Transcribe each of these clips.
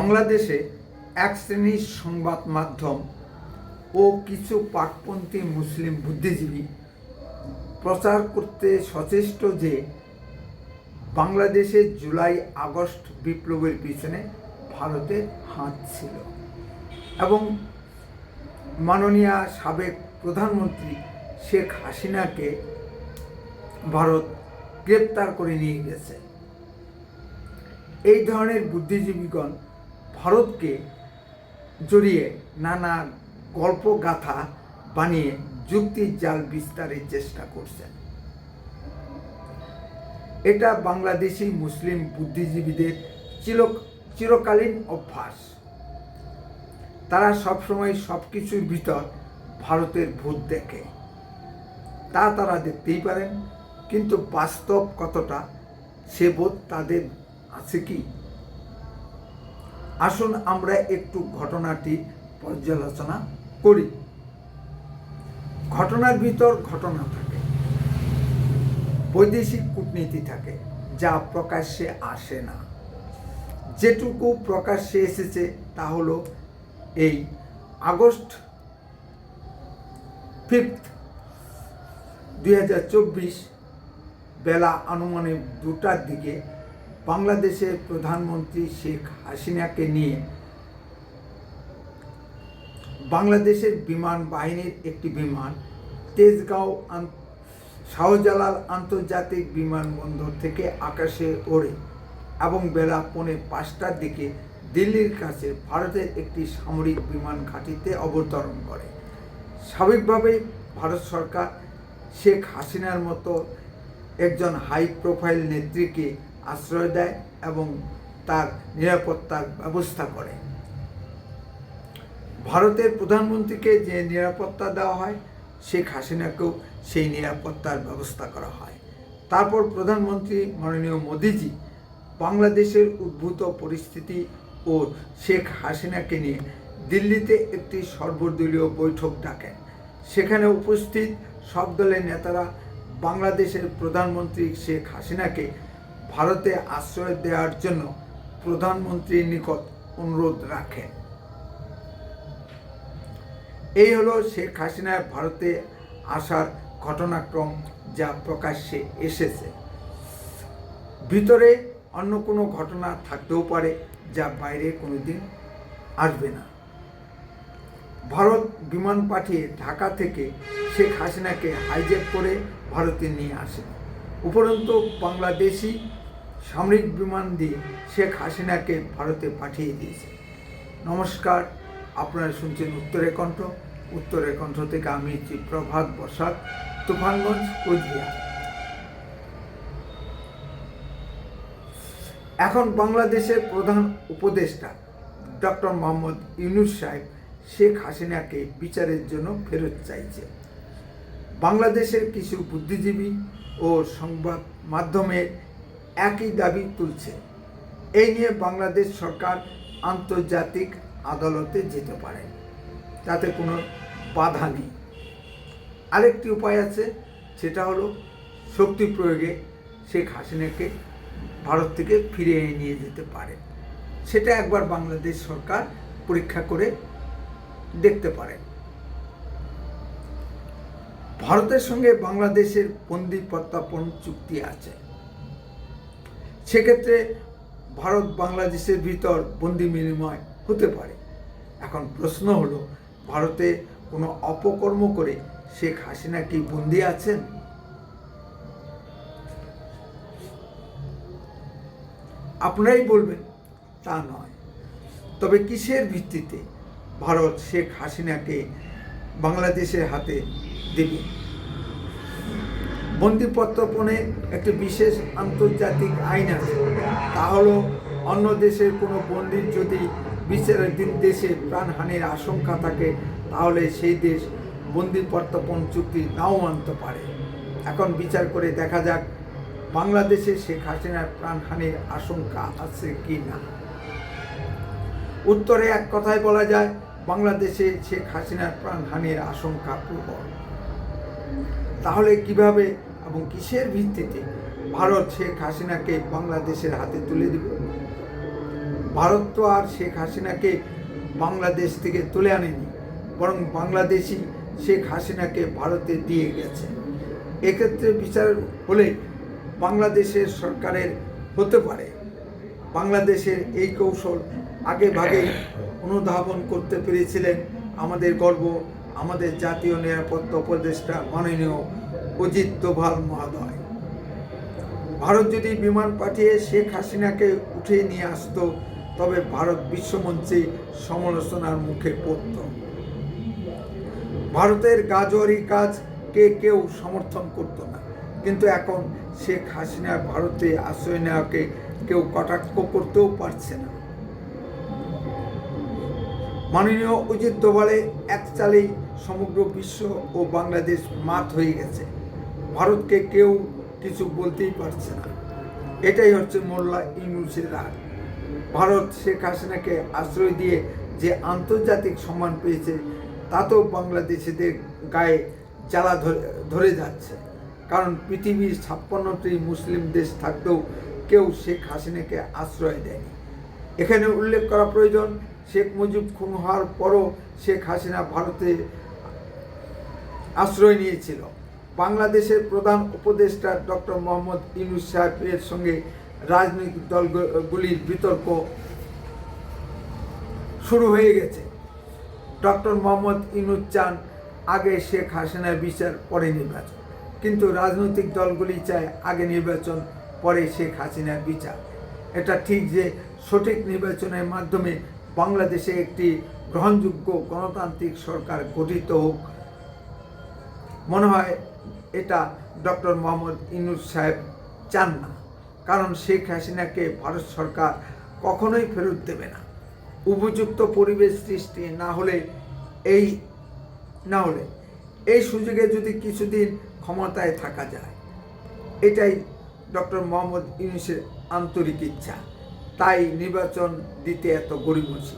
বাংলাদেশে এক শ্রেণির সংবাদ মাধ্যম ও কিছু পাকপন্থী মুসলিম বুদ্ধিজীবী প্রচার করতে সচেষ্ট যে বাংলাদেশে জুলাই, আগস্ট বিপ্লবের পিছনে ভারতের হাত ছিল এবং মাননীয় সাবেক প্রধানমন্ত্রী শেখ হাসিনাকে ভারত গ্রেপ্তার করে নিয়ে গেছে। এই ধরনের বুদ্ধিজীবীগণ ভারতকে জড়িয়ে নানা গল্প গাথা বানিয়ে যুক্তির জাল বিস্তারের চেষ্টা করছেন। এটা বাংলাদেশি মুসলিম বুদ্ধিজীবীদের চির চিরকালীন অভ্যাস। তারা সবসময় সব কিছুর ভিতর ভারতের ভূত দেখে। তা তারা দেখতেই পারেন, কিন্তু বাস্তব কতটা সে বোধ তাদের আছে কি? আসুন আমরা একটু ঘটনাটি পর্যালোচনা করি। ঘটনার ভিতর ঘটনা থাকে। বৈদেশিক কূটনীতি থাকে, যা প্রকাশ্যে আসে না। যেটুকু প্রকাশ্যে এসেছে তা হলো এই আগস্ট ফিফথ, দুই হাজার চব্বিশ বেলা আনুমানিক দুটার দিকে বাংলাদেশের প্রধানমন্ত্রী শেখ হাসিনাকে নিয়ে বাংলাদেশের বিমান বাহিনীর একটি বিমান, তেজগাঁও শাহজালাল আন্তর্জাতিক বিমানবন্দর থেকে আকাশে ওড়ে এবং বেলা পৌনে পাঁচটার দিকে দিল্লির কাছে ভারতের একটি সামরিক বিমান ঘাঁটিতে অবতরণ করে। স্বাভাবিকভাবেই ভারত সরকার শেখ হাসিনার মতো একজন হাই প্রোফাইল নেত্রীকে আশ্রয় দেয় এবং তার নিরাপত্তার ব্যবস্থা করে। ভারতের প্রধানমন্ত্রীকে যে নিরাপত্তা দেওয়া হয়, শেখ হাসিনাকেও সেই নিরাপত্তার ব্যবস্থা করা হয়। তারপর প্রধানমন্ত্রী মাননীয় মোদিজি বাংলাদেশের উদ্ভূত পরিস্থিতি ও শেখ হাসিনাকে নিয়ে দিল্লিতে একটি সর্বদলীয় বৈঠক ডাকেন। সেখানে উপস্থিত সব দলের নেতারা বাংলাদেশের প্রধানমন্ত্রী শেখ হাসিনাকে ভারতে আশ্রয় দেওয়ার জন্য প্রধানমন্ত্রীর নিকট অনুরোধ রাখেন এই হলো শেখ হাসিনার ভারতে আসার ঘটনাক্রম যা প্রকাশ্যে এসেছে। ভিতরে অন্য কোনো ঘটনা থাকতেও পারে যা বাইরে কোনোদিন আসবে না। ভারত বিমান পাঠিয়ে ঢাকা থেকে শেখ হাসিনাকে হাইজ্যাক করে ভারতে নিয়ে আসে। উপরন্তু বাংলাদেশি সামরিক বিমান দিয়ে শেখ হাসিনাকে ভারতে পাঠিয়ে দিয়েছে। নমস্কার, আপনারা শুনছেন উত্তরে কণ্ঠ। উত্তরের কণ্ঠ থেকে আমি প্রভাত বসাক, তুফানগঞ্জ, কোচবিহার। এখন বাংলাদেশের প্রধান উপদেষ্টা ডক্টর মোহাম্মদ ইউনুস সাহেব শেখ হাসিনাকে বিচারের জন্য ফেরত চাইছে। বাংলাদেশের কিছু বুদ্ধিজীবী ও সংবাদ মাধ্যমে একই দাবি তুলছে। এই নিয়ে বাংলাদেশ সরকার আন্তর্জাতিক আদালতে যেতে পারে। তাতে কোনো বাধা নেই। আরেকটি উপায় আছে, সেটা হলো শক্তি প্রয়োগে শেখ হাসিনাকে ভারত থেকে ফিরিয়ে নিয়ে যেতে পারে। সেটা একবার বাংলাদেশ সরকার পরীক্ষা করে দেখতে পারে। ভারতের সঙ্গে বাংলাদেশের বন্দি প্রত্যাপন চুক্তি আছে। সেক্ষেত্রে ভারত বাংলাদেশের ভিতর বন্দি বিনিময় হতে পারে। এখন প্রশ্ন হলো, ভারতে কোনো অপকর্ম করে শেখ হাসিনা কি বন্দি আছেন? আপনারাই বলবেন, তা নয়। তবে কিসের ভিত্তিতে ভারত শেখ হাসিনাকে বাংলাদেশের হাতে দেবে? বন্দি প্রত্যর্পণে একটি বিশেষ আন্তর্জাতিক আইন আছে। তা হলো, অন্য দেশের কোনো বন্দির যদি বিচারের দিন দেশে প্রাণহানির আশঙ্কা থাকে, তাহলে সেই দেশ বন্দি প্রত্যর্পণ চুক্তি নাও মানতে পারে। এখন বিচার করে দেখা যাক, বাংলাদেশে শেখ হাসিনার প্রাণহানির আশঙ্কা আছে কি না। উত্তরে এক কথায় বলা যায়, বাংলাদেশে শেখ হাসিনার প্রাণহানির আশঙ্কা প্রবল। তাহলে কীভাবে এবং কিসের ভিত্তিতে ভারত শেখ হাসিনাকে বাংলাদেশের হাতে তুলে দেবে ভারত তো আর শেখ হাসিনাকে বাংলাদেশ থেকে তুলে আনেনি, বরং বাংলাদেশি শেখ হাসিনাকে ভারতে দিয়ে গেছে। এক্ষেত্রে বিচার হলে বাংলাদেশের সরকারের হতে পারে। বাংলাদেশের এই কৌশল আগে ভাগে অনুধাবন করতে পেরেছিলেন আমাদের গর্ব, আমাদের জাতীয় নিরাপত্তা উপদেষ্টা মাননীয় অজিত দোভাল মহোদয়। ভারত যদি বিমান পাঠিয়ে শেখ হাসিনাকে উঠিয়ে নিয়ে আসতো, তবে ভারত বিশ্বমঞ্চে সমালোচনার মুখে পড়ত। ভারতের গাজোয়ারি কাজকে কেউ সমর্থন করত না। কিন্তু এখন শেখ হাসিনা ভারতে আশ্রয় নেওয়াকে কেউ কটাক্ষ করতেও পারছে না। মাননীয় অজিত দোভালে এক চালেই সমগ্র বিশ্ব ও বাংলাদেশ মাত হয়ে গেছে। ভারতকে কেউ কিছু বলতেই পারছে না। এটাই হচ্ছে মোল্লা ইউনুসের রাগ। ভারত শেখ হাসিনাকে আশ্রয় দিয়ে যে আন্তর্জাতিক সম্মান পেয়েছে তাতেও বাংলাদেশিদের গায়ে জ্বালা ধরে ধরে যাচ্ছে। কারণ পৃথিবীর ছাপ্পান্নটি মুসলিম দেশ থাকতেও কেউ শেখ হাসিনাকে আশ্রয় দেয়নি। এখানে উল্লেখ করা প্রয়োজন, শেখ মুজিব খুন হওয়ার পরও শেখ হাসিনা ভারতে আশ্রয় নিয়েছিল। বাংলাদেশের প্রধান উপদেষ্টা ডক্টর মোহাম্মদ ইউনুস সাহেবের সঙ্গে রাজনৈতিক দলগুলির বিতর্ক শুরু হয়ে গেছে। ডক্টর মোহাম্মদ ইনুজ চান আগে শেখ হাসিনার বিচার, পরে নির্বাচন। কিন্তু রাজনৈতিক দলগুলি চায় আগে নির্বাচন, পরে শেখ হাসিনার বিচার। এটা ঠিক যে সঠিক নির্বাচনের মাধ্যমে বাংলাদেশে একটি গ্রহণযোগ্য গণতান্ত্রিক সরকার গঠিত হোক। মনে হয় এটা ডক্টর মোহাম্মদ ইনুস সাহেব চান না। কারণ শেখ হাসিনাকে ভারত সরকার কখনোই ফেরত দেবে না। উপযুক্ত পরিবেশ সৃষ্টি না হলে এই, না হলে এই সুযোগে যদি কিছুদিন ক্ষমতায় থাকা যায়, এটাই ডক্টর মোহাম্মদ ইউনুসের আন্তরিক ইচ্ছা। তাই নির্বাচন দিতে এত গরিবসী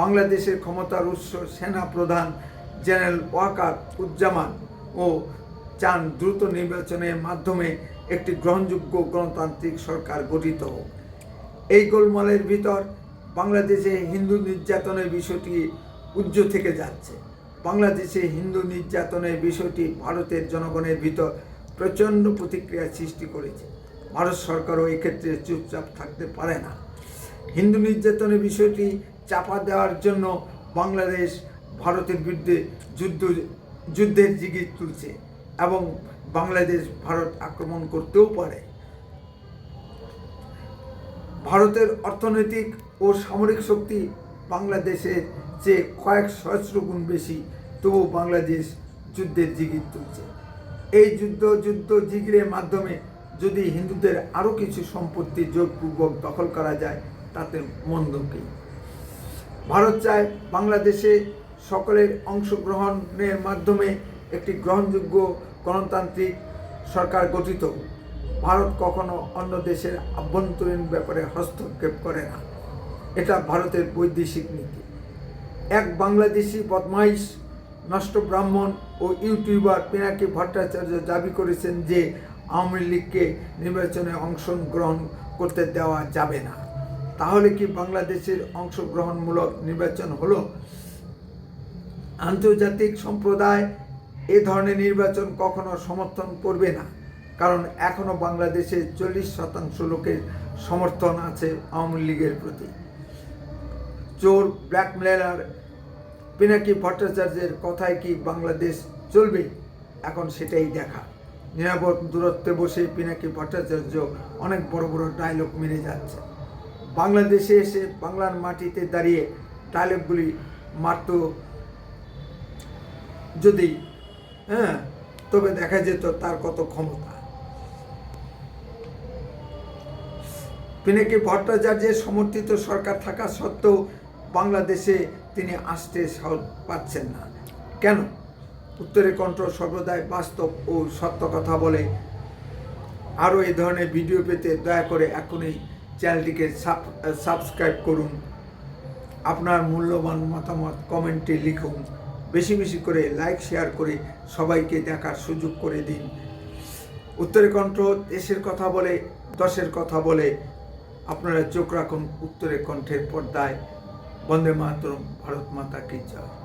বাংলাদেশের ক্ষমতার উৎস সেনা প্রধান জেনারেল ওয়াকার উজ্জামান ও চান দ্রুত নির্বাচনের মাধ্যমে একটি গ্রহণযোগ্য গণতান্ত্রিক সরকার গঠিত হোক। এই গোলমালের ভিতর বাংলাদেশে হিন্দু নির্যাতনের বিষয়টি উজ্জ থেকে যাচ্ছে। বাংলাদেশে হিন্দু নির্যাতনের বিষয়টি ভারতের জনগণের ভিতর প্রচণ্ড প্রতিক্রিয়া সৃষ্টি করেছে। ভারত সরকারও এক্ষেত্রে চুপচাপ থাকতে পারে না। হিন্দু নির্যাতনের বিষয়টি চাপা দেওয়ার জন্য বাংলাদেশ, ভারতের বিরুদ্ধে যুদ্ধ, যুদ্ধের জিগির তুলছে। এবং বাংলাদেশ, ভারত আক্রমণ করতেও পারে। ভারতের অর্থনৈতিক ও সামরিক শক্তি বাংলাদেশের চেয়ে কয়েক সহস্র গুণ বেশি তবু বাংলাদেশ যুদ্ধের জিগির তুলছে। এই যুদ্ধ যুদ্ধ জিগিরের মাধ্যমে যদি হিন্দুদের আরও কিছু সম্পত্তি যোগপূর্বক দখল করা যায়, তাতে মন্দ কি? ভারত চায় বাংলাদেশে সকলের অংশগ্রহণের মাধ্যমে একটি গ্রহণযোগ্য গণতান্ত্রিক সরকার গঠিত। ভারত কখনো অন্য দেশের আভ্যন্তরীণ ব্যাপারে হস্তক্ষেপ করে না। এটা ভারতের বৈদেশিক নীতি। এক বাংলাদেশি বদমাইশ, নষ্ট ব্রাহ্মণ ও ইউটিউবার পিনাকি ভট্টাচার্য দাবি করেছেন যে আওয়ামী লীগকে নির্বাচনে অংশগ্রহণ করতে দেওয়া যাবে না। তাহলে কি বাংলাদেশের অংশগ্রহণমূলক নির্বাচন হলো? আন্তর্জাতিক সম্প্রদায় এ ধরনের নির্বাচন কখনো সমর্থন করবে না, কারণ এখনও বাংলাদেশে চল্লিশ শতাংশ লোকের সমর্থন আছে আওয়ামী লীগের প্রতি। চোর, ব্ল্যাকমেলার, পিনাকি ভট্টাচার্যের কথায় কি বাংলাদেশ চলবে? এখন সেটাই দেখা। নিরাপদ দূরত্বে বসে পিনাকি ভট্টাচার্য অনেক বড় বড় ডায়লগ মেরে যাচ্ছে। বাংলাদেশে এসে বাংলার মাটিতে দাঁড়িয়ে ডায়লগগুলি মারত যদি হ্যাঁ তবে দেখা যেত তার কত ক্ষমতা। পিনাকি ভট্টাচার্যের সমর্থিত সরকার থাকা সত্ত্বেও বাংলাদেশে তিনি আসতে পাচ্ছেন না। কেন? উত্তরের কণ্ঠ সর্বদাই বাস্তব ও সত্য কথা বলে। আরও এই ধরনের ভিডিও পেতে দয়া করে এখনই চ্যানেলটিকে সাবস্ক্রাইব করুন। আপনার মূল্যবান মতামত কমেন্টে লিখুন। বেশি বেশি করে লাইক শেয়ার করে সবাইকে দেখার সুযোগ করে দিন। উত্তরে কণ্ঠ দেশের কথা বলে, দশের কথা বলে, আপনারা চোখ রাখুন উত্তরে কণ্ঠের পর্দায়। বন্দে মাতরম, ভারত মাতা কি জয়।